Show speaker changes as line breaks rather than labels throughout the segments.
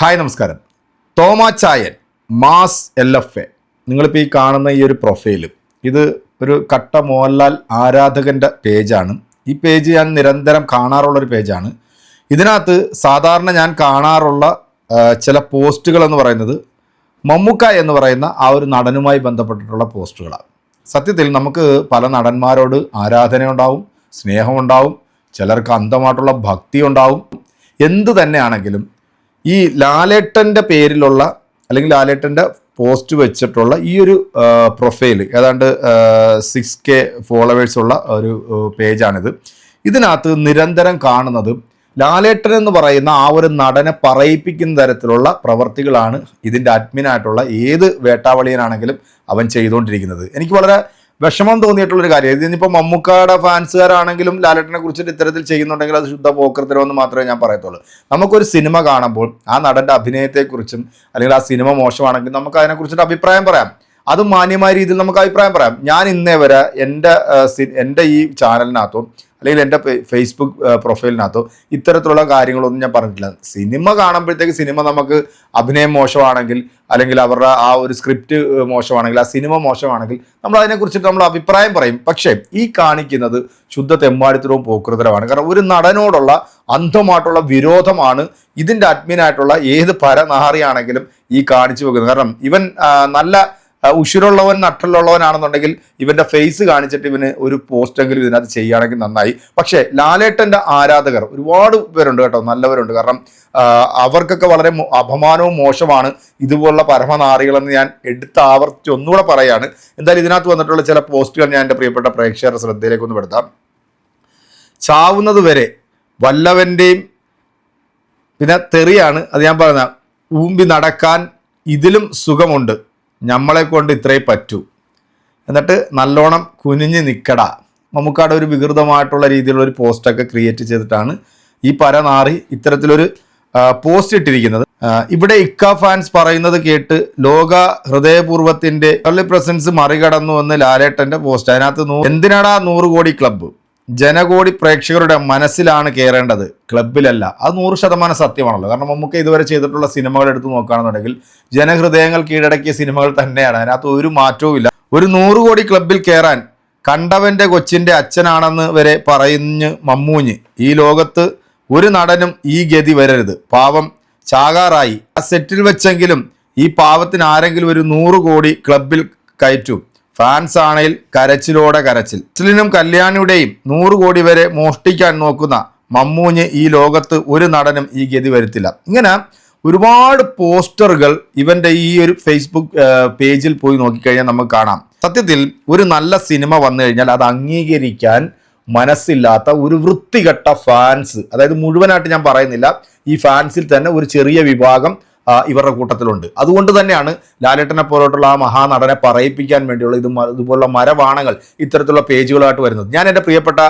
Hi നമസ്കാരം. തോമാ ചായൻ mass L F A. നിങ്ങളിപ്പോൾ ഈ കാണുന്ന ഈ ഒരു പ്രൊഫൈൽ ഇത് ഒരു കട്ട മോഹൻലാൽ ആരാധകന്റെ പേജാണ്. ഈ പേജ് ഞാൻ നിരന്തരം കാണാറുള്ളൊരു പേജാണ്. ഇതിനകത്ത് സാധാരണ ഞാൻ കാണാറുള്ള ചില പോസ്റ്റുകൾ എന്ന് പറയുന്നത് മമ്മൂക്ക എന്ന് പറയുന്ന ആ ഒരു നടനുമായി ബന്ധപ്പെട്ടിട്ടുള്ള പോസ്റ്റുകളാണ്. സത്യത്തിൽ നമുക്ക് പല നടന്മാരോട് ആരാധനയുണ്ടാവും സ്നേഹമുണ്ടാവും ചിലർക്ക് അന്ധമായിട്ടുള്ള ഭക്തി ഉണ്ടാവും എന്ത് തന്നെയാണെങ്കിലും ഈ ലാലേട്ടന്റെ പേരിലുള്ള അല്ലെങ്കിൽ ലാലേട്ടന്റെ പോസ്റ്റ് വെച്ചിട്ടുള്ള ഈ ഒരു പ്രൊഫൈൽ ഏതാണ്ട് സിക്സ് കെ ഫോളോവേഴ്സ് ഉള്ള ഒരു പേജാണിത് ഇതിനകത്ത് നിരന്തരം കാണുന്നത് ലാലേട്ടൻ എന്ന് പറയുന്ന ആ ഒരു നടനെ പറയിപ്പിക്കുന്ന തരത്തിലുള്ള പ്രവർത്തികളാണ് ഇതിന്റെ അഡ്മിനായിട്ടുള്ള ഏത് വേട്ടാവളിയനാണെങ്കിലും അവൻ ചെയ്തുകൊണ്ടിരിക്കുന്നത്. എനിക്ക് വളരെ വിഷമം തോന്നിയിട്ടുള്ളൊരു കാര്യം. ഇതിനിപ്പോൾ മമ്മൂക്കയുടെ ഫാൻസുകാരാണെങ്കിലും ലാലേട്ടനെ കുറിച്ചിട്ട് ഇത്തരത്തിൽ ചെയ്യുന്നുണ്ടെങ്കിൽ അത് ശുദ്ധ പോക്കൃത്തരമെന്ന് മാത്രമേ ഞാൻ പറയത്തുള്ളൂ. നമുക്കൊരു സിനിമ കാണുമ്പോൾ ആ നടന്റെ അഭിനയത്തെക്കുറിച്ചും അല്ലെങ്കിൽ ആ സിനിമ മോശമാണെങ്കിൽ നമുക്ക് അതിനെക്കുറിച്ചിട്ട് അഭിപ്രായം പറയാം. അത് മാന്യമായ രീതിയിൽ നമുക്ക് അഭിപ്രായം പറയാം. ഞാൻ ഇന്നേ വരെ എന്റെ എന്റെ ഈ ചാനലിനകത്തോ അല്ലെങ്കിൽ എന്റെ ഫേസ്ബുക്ക് പ്രൊഫൈലിനകത്തോ ഇത്തരത്തിലുള്ള കാര്യങ്ങളൊന്നും ഞാൻ പറഞ്ഞിട്ടില്ല. സിനിമ കാണുമ്പോഴത്തേക്ക് സിനിമ നമുക്ക് അഭിനയം മോശമാണെങ്കിൽ അല്ലെങ്കിൽ അവരുടെ ആ ഒരു സ്ക്രിപ്റ്റ് മോശമാണെങ്കിൽ ആ സിനിമ മോശമാണെങ്കിൽ നമ്മൾ അതിനെക്കുറിച്ചിട്ട് നമ്മൾ അഭിപ്രായം പറയും. പക്ഷേ ഈ കാണിക്കുന്നത് ശുദ്ധ തെമ്മാടിത്തരവും പോക്കൃതരമാണ് കാരണം ഒരു നടനോടുള്ള അന്ധമായിട്ടുള്ള വിരോധമാണ് ഇതിന്റെ അഡ്മിനായിട്ടുള്ള ഏത് പരനാറിയാണെങ്കിലും ഈ കാണിച്ചു വെക്കുന്നത്. കാരണം ഇവൻ നല്ല ആ, ഉശിരുള്ളവൻ നട്ടലുള്ളവനാണെന്നുണ്ടെങ്കിൽ ഇവന്റെ ഫേസ് കാണിച്ചിട്ട് ഇവന് ഒരു പോസ്റ്റെങ്കിലും ഇതിനകത്ത് ചെയ്യുകയാണെങ്കിൽ നന്നായി. പക്ഷേ ലാലേട്ടന്റെ ആരാധകർ ഒരുപാട് പേരുണ്ട് കേട്ടോ നല്ലവരുണ്ട്. കാരണം അവർക്കൊക്കെ വളരെ അപമാനവും മോശമാണ് ഇതുപോലുള്ള പരമനാറികളെന്ന് ഞാൻ എടുത്ത് ആവർത്തിച്ച് ഒന്നുകൂടെ പറയാണ്. എന്തായാലും ഇതിനകത്ത് വന്നിട്ടുള്ള ചില പോസ്റ്റുകൾ ഞാൻ എന്റെ പ്രിയപ്പെട്ട പ്രേക്ഷകരുടെ ശ്രദ്ധയിലേക്ക് ഒന്ന് പെടുത്താം. ചാവുന്നത് വരെ വല്ലവന്റെയും പിന്നെ തെറിയാണ് അത് ഞാൻ പറഞ്ഞ ഊമ്പി നടക്കാൻ ഇതിലും സുഖമുണ്ട്. നമ്മളെ കൊണ്ട് ഇത്രേ പറ്റൂ. എന്നിട്ട് നല്ലോണം കുനിഞ്ഞ് നിൽക്കട നമുക്കവിടെ ഒരു വികൃതമായിട്ടുള്ള രീതിയിലുള്ള ഒരു പോസ്റ്റൊക്കെ ക്രിയേറ്റ് ചെയ്തിട്ടാണ് ഈ പരനാറി ഇത്തരത്തിലൊരു പോസ്റ്റ് ഇട്ടിരിക്കുന്നത്. ഇവിടെ ഇക്ക ഫാൻസ് പറയുന്നത് കേട്ട് ലോക ഹൃദയപൂർവത്തിന്റെ early പ്രസൻസ് മറികടന്നു എന്ന് ലാലേട്ടന്റെ പോസ്റ്റ് അതിനകത്ത് എന്തിനാടാ നൂറ് കോടി ക്ലബ്ബ് ജനകോടി പ്രേക്ഷകരുടെ മനസ്സിലാണ് കയറേണ്ടത് ക്ലബിലല്ല അത് നൂറ് ശതമാനം സത്യമാണല്ലോ. കാരണം നമുക്ക് ഇതുവരെ ചെയ്തിട്ടുള്ള സിനിമകൾ എടുത്തു നോക്കുകയാണെന്നുണ്ടെങ്കിൽ ജനഹൃദയങ്ങൾ കീഴടക്കിയ സിനിമകൾ തന്നെയാണ്. അതിനകത്ത് ഒരു മാറ്റവും ഇല്ല. ഒരു നൂറ് കോടി ക്ലബിൽ കയറാൻ കണ്ടവന്റെ കൊച്ചിന്റെ അച്ഛനാണെന്ന് വരെ പറയുഞ്ഞ് മമ്മൂഞ്ഞ് ഈ ലോകത്ത് ഒരു നടനും ഈ ഗതി വരരുത്. പാവം ചാകാറായി. ആ സെറ്റിൽ വെച്ചെങ്കിലും ഈ പാവത്തിന് ആരെങ്കിലും ഒരു നൂറ് കോടി ക്ലബിൽ കയറ്റും. ഫാൻസ് ആണെങ്കിൽ കരച്ചിലോടെ കരച്ചിൽ. മുസ്ലിനും കല്യാണിയുടെയും നൂറ് കോടി വരെ മോഷ്ടിക്കാൻ നോക്കുന്ന മമ്മൂഞ്ഞ് ഈ ലോകത്ത് ഒരു നടനും ഈ ഗതി വരുത്തില്ല. ഇങ്ങനെ ഒരുപാട് പോസ്റ്ററുകൾ ഇവന്റെ ഈ ഒരു ഫേസ്ബുക്ക് പേജിൽ പോയി നോക്കിക്കഴിഞ്ഞാൽ നമുക്ക് കാണാം. സത്യത്തിൽ ഒരു നല്ല സിനിമ വന്നു കഴിഞ്ഞാൽ അത് അംഗീകരിക്കാൻ മനസ്സില്ലാത്ത ഒരു വൃത്തികെട്ട ഫാൻസ് അതായത് മുഴുവനായിട്ട് ഞാൻ പറയുന്നില്ല ഈ ഫാൻസിൽ തന്നെ ഒരു ചെറിയ വിഭാഗം ഇവരുടെ കൂട്ടത്തിലുണ്ട്. അതുകൊണ്ട് തന്നെയാണ് ലാലേട്ടനെ പോലോട്ടുള്ള ആ മഹാനടനെ പറയിപ്പിക്കാൻ വേണ്ടിയുള്ള ഇത് ഇതുപോലുള്ള മരവാണങ്ങൾ ഇത്തരത്തിലുള്ള പേജുകളായിട്ട് വരുന്നത്. ഞാൻ എന്റെ പ്രിയപ്പെട്ട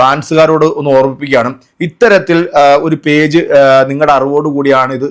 ഫാൻസുകാരോട് ഒന്ന് ഓർമ്മിപ്പിക്കുകയാണ്. ഇത്തരത്തിൽ ഒരു പേജ് നിങ്ങളുടെ അറിവോട് കൂടിയാണ് ഇത്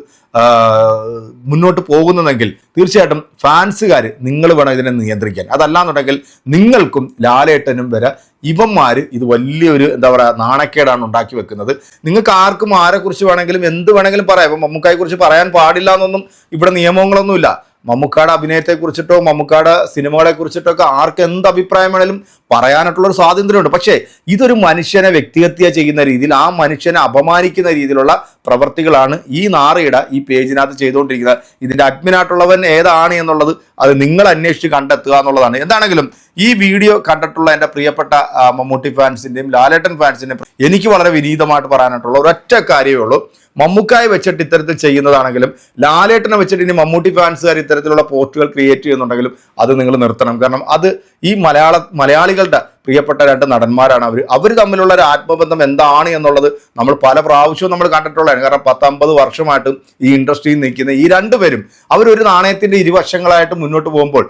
മുന്നോട്ട് പോകുന്നതെങ്കിൽ തീർച്ചയായിട്ടും ഫാൻസുകാർ നിങ്ങൾ വേണം ഇതിനെ നിയന്ത്രിക്കാൻ. അതല്ലാന്നുണ്ടെങ്കിൽ നിങ്ങൾക്കും ലാലേട്ടനും വരെ ഇവന്മാർ ഇത് വലിയൊരു എന്താ പറയുക നാണക്കേടാണ് ഉണ്ടാക്കി വെക്കുന്നത്. നിങ്ങൾക്ക് ആർക്കും ആരെക്കുറിച്ച് വേണമെങ്കിലും എന്ത് വേണമെങ്കിലും പറയാം. ഇപ്പം മമ്മൂക്കായെക്കുറിച്ച് പറയാൻ പാടില്ല എന്നൊന്നും ഇവിടെ നിയമങ്ങളൊന്നുമില്ല. മമ്മൂക്കാട് അഭിനയത്തെ കുറിച്ചിട്ടോ മമ്മൂക്കാട് സിനിമകളെ കുറിച്ചിട്ടോ ഒക്കെ ആർക്ക് എന്ത് അഭിപ്രായം വേണേലും പറയാനായിട്ടുള്ള ഒരു സ്വാതന്ത്ര്യമുണ്ട്. പക്ഷേ ഇതൊരു മനുഷ്യനെ വ്യക്തിഹത്യ ചെയ്യുന്ന രീതിയിൽ ആ മനുഷ്യനെ അപമാനിക്കുന്ന രീതിയിലുള്ള പ്രവർത്തികളാണ് ഈ നാറിയുടെ ഈ പേജിനകത്ത് ചെയ്തുകൊണ്ടിരിക്കുന്നത്. ഇതിന്റെ അഡ്മിനായിട്ടുള്ളവൻ ഏതാണ് എന്നുള്ളത് അത് നിങ്ങൾ അന്വേഷിച്ച് കണ്ടെത്തുക എന്നുള്ളതാണ്. എന്താണെങ്കിലും ഈ വീഡിയോ കണ്ടിട്ടുള്ള എന്റെ പ്രിയപ്പെട്ട മമ്മൂട്ടി ഫാൻസിന്റെയും ലാലേട്ടൻ ഫാൻസിന്റെയും എനിക്ക് വളരെ വിനീതമായിട്ട് പറയാനായിട്ടുള്ള ഒരൊറ്റ കാര്യമേ ഉള്ളൂ. മമ്മൂക്കായെ വെച്ചിട്ട് ഇത്തരത്തിൽ ചെയ്യുന്നതാണെങ്കിലും ലാലേട്ടനെ വെച്ചിട്ട് ഇനി മമ്മൂട്ടി ഫാൻസുകാർ ഇത്തരത്തിലുള്ള പോസ്റ്റുകൾ ക്രിയേറ്റ് ചെയ്യുന്നുണ്ടെങ്കിലും അത് നിങ്ങൾ നിർത്തണം. കാരണം അത് ഈ മലയാള മലയാളികളുടെ പ്രിയപ്പെട്ട രണ്ട് നടന്മാരാണ് അവർ അവർ തമ്മിലുള്ള ഒരു ആത്മബന്ധം എന്താണ് എന്നുള്ളത് നമ്മൾ പല പ്രാവശ്യവും നമ്മൾ കണ്ടിട്ടുള്ളതാണ്. കാരണം പത്തമ്പത് വർഷമായിട്ടും ഈ ഇൻഡസ്ട്രിയിൽ നിൽക്കുന്ന ഈ രണ്ടുപേരും അവരൊരു നാണയത്തിന്റെ ഇരുവശങ്ങളായിട്ട് മുന്നോട്ട് പോകുമ്പോൾ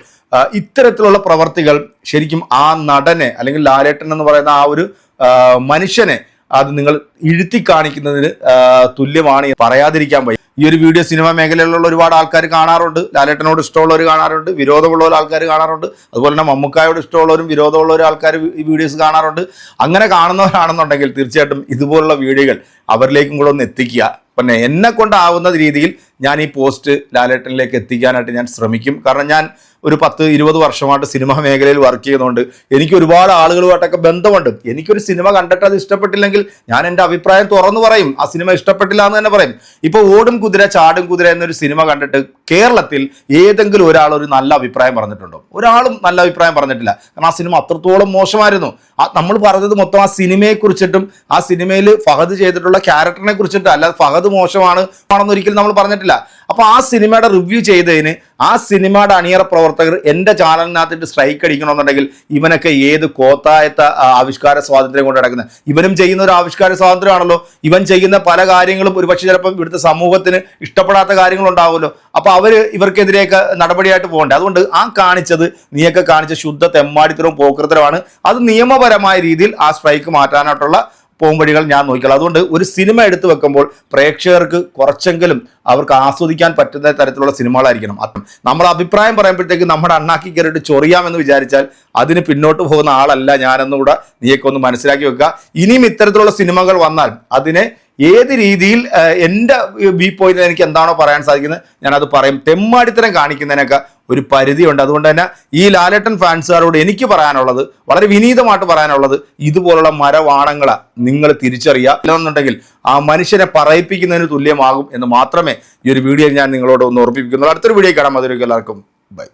ഇത്തരത്തിലുള്ള പ്രവർത്തികൾ ശരിക്കും ആ നടനെ അല്ലെങ്കിൽ ലാലേട്ടൻ എന്ന് പറയുന്ന ആ ഒരു മനുഷ്യനെ അത് നിങ്ങൾ ഇഴുത്തി കാണിക്കുന്നതിന് തുല്യമാണ് പറയാതിരിക്കാൻ വയ്യ. ഈ ഒരു വീഡിയോ സിനിമ മേഖലയിലുള്ള ഒരുപാട് ആൾക്കാർ കാണാറുണ്ട്. ലാലേട്ടനോട് ഇഷ്ടമുള്ളവർ കാണാറുണ്ട്. വിരോധമുള്ള ആൾക്കാർ കാണാറുണ്ട്. അതുപോലെ തന്നെ മമ്മൂക്കായോട് ഇഷ്ടമുള്ളവരും വിരോധമുള്ള ആൾക്കാർ ഈ വീഡിയോസ് കാണാറുണ്ട്. അങ്ങനെ കാണുന്നവരാണെന്നുണ്ടെങ്കിൽ തീർച്ചയായിട്ടും ഇതുപോലുള്ള വീഡിയോകൾ അവരിലേക്കും കൂടെ ഒന്ന് എത്തിക്കുക. പിന്നെ എന്നെ കൊണ്ടാവുന്ന രീതിയിൽ ഞാൻ ഈ പോസ്റ്റ് ലാലേട്ടനിലേക്ക് എത്തിക്കാനായിട്ട് ഞാൻ ശ്രമിക്കും. കാരണം ഞാൻ ഒരു പത്ത് ഇരുപത് വർഷമായിട്ട് സിനിമാ മേഖലയിൽ വർക്ക് ചെയ്യുന്നുണ്ട് എനിക്ക് ഒരുപാട് ആളുകളുമായിട്ടൊക്കെ ബന്ധമുണ്ട്. എനിക്കൊരു സിനിമ കണ്ടിട്ട് അത് ഇഷ്ടപ്പെട്ടില്ലെങ്കിൽ ഞാൻ എന്റെ അഭിപ്രായം തുറന്നു പറയും. ആ സിനിമ ഇഷ്ടപ്പെട്ടില്ല എന്ന് തന്നെ പറയും. ഇപ്പോൾ ഓടും കുതിര ചാടും കുതിര എന്നൊരു സിനിമ കണ്ടിട്ട് കേരളത്തിൽ ഏതെങ്കിലും ഒരാൾ ഒരു നല്ല അഭിപ്രായം പറഞ്ഞിട്ടുണ്ടോ? ഒരാളും നല്ല അഭിപ്രായം പറഞ്ഞിട്ടില്ല. കാരണം ആ സിനിമ അത്രത്തോളം മോശമായിരുന്നു. ആ നമ്മൾ പറഞ്ഞത് മൊത്തം ആ സിനിമയെക്കുറിച്ചിട്ടും ആ സിനിമയിൽ ഫഹദ് ചെയ്തിട്ടുള്ള ക്യാരക്ടറിനെ കുറിച്ചിട്ടും അല്ലാതെ ഫഹദ് മോശമാണ് ആണെന്നൊരിക്കലും നമ്മൾ പറഞ്ഞിട്ടില്ല. അപ്പൊ ആ സിനിമയുടെ റിവ്യൂ ചെയ്തതിന് ആ സിനിമയുടെ അണിയറ പ്രവർത്തകർ എന്റെ ചാനലിനകത്തിട്ട് സ്ട്രൈക്ക് അടിക്കണമെന്നുണ്ടെങ്കിൽ ഇവനൊക്കെ ഏത് കോത്തായത്ത ആവിഷ്കാര സ്വാതന്ത്ര്യം കൊണ്ട് നടക്കുന്നത് ഇവനും ചെയ്യുന്ന ഒരു ആവിഷ്കാര സ്വാതന്ത്ര്യമാണല്ലോ. ഇവൻ ചെയ്യുന്ന പല കാര്യങ്ങളും ഒരുപക്ഷെ ചിലപ്പം ഇവിടുത്തെ സമൂഹത്തിന് ഇഷ്ടപ്പെടാത്ത കാര്യങ്ങളുണ്ടാവുമല്ലോ. അപ്പൊ അവർ ഇവർക്കെതിരെയൊക്കെ നടപടിയായിട്ട് പോകണ്ടേ? അതുകൊണ്ട് ആ കാണിച്ചത് നീയൊക്കെ കാണിച്ച ശുദ്ധ തെമ്മാടിത്തരവും പോക്കൃത്തരമാണ്. അത് നിയമപരമായ രീതിയിൽ ആ സ്ട്രൈക്ക് മാറ്റാനായിട്ടുള്ള പോംവഴികൾ ഞാൻ നോക്കിക്കോളാം. അതുകൊണ്ട് ഒരു സിനിമ എടുത്തു വെക്കുമ്പോൾ പ്രേക്ഷകർക്ക് കുറച്ചെങ്കിലും അവർക്ക് ആസ്വദിക്കാൻ പറ്റുന്ന തരത്തിലുള്ള സിനിമകളായിരിക്കണം. അത് നമ്മൾ അഭിപ്രായം പറയുമ്പോഴത്തേക്ക് നമ്മുടെ അണ്ണാക്കി കയറിയിട്ട് ചൊറിയാമെന്ന് വിചാരിച്ചാൽ അതിന് പിന്നോട്ട് പോകുന്ന ആളല്ല ഞാനെന്നുകൂടെ നീയൊക്കെ ഒന്ന് മനസ്സിലാക്കി വെക്കുക. ഇനിയും ഇത്തരത്തിലുള്ള സിനിമകൾ വന്നാൽ അതിനെ ഏത് രീതിയിൽ എന്റെ ബി പോയിന്റ് എനിക്ക് എന്താണോ പറയാൻ സാധിക്കുന്നത് ഞാനത് പറയും. തെമ്മാടിത്തരം കാണിക്കുന്നതിനൊക്കെ ഒരു പരിധിയുണ്ട്. അതുകൊണ്ട് തന്നെ ഈ ലാലേട്ടൻ ഫാൻസുകാരോട് എനിക്ക് പറയാനുള്ളത് വളരെ വിനീതമായിട്ട് പറയാനുള്ളത് ഇതുപോലുള്ള മരവാണങ്ങളെ നിങ്ങൾ തിരിച്ചറിയുക. ഇല്ലെന്നുണ്ടെങ്കിൽ ആ മനുഷ്യനെ പറയിപ്പിക്കുന്നതിന് തുല്യമാകും എന്ന് മാത്രമേ ഈ ഒരു വീഡിയോ ഞാൻ നിങ്ങളോട് ഒന്ന് ഓർപ്പിപ്പിക്കുന്നുള്ളൂ അടുത്തൊരു വീഡിയോ കാണാം. അതിലേക്ക് എല്ലാവർക്കും ബൈ.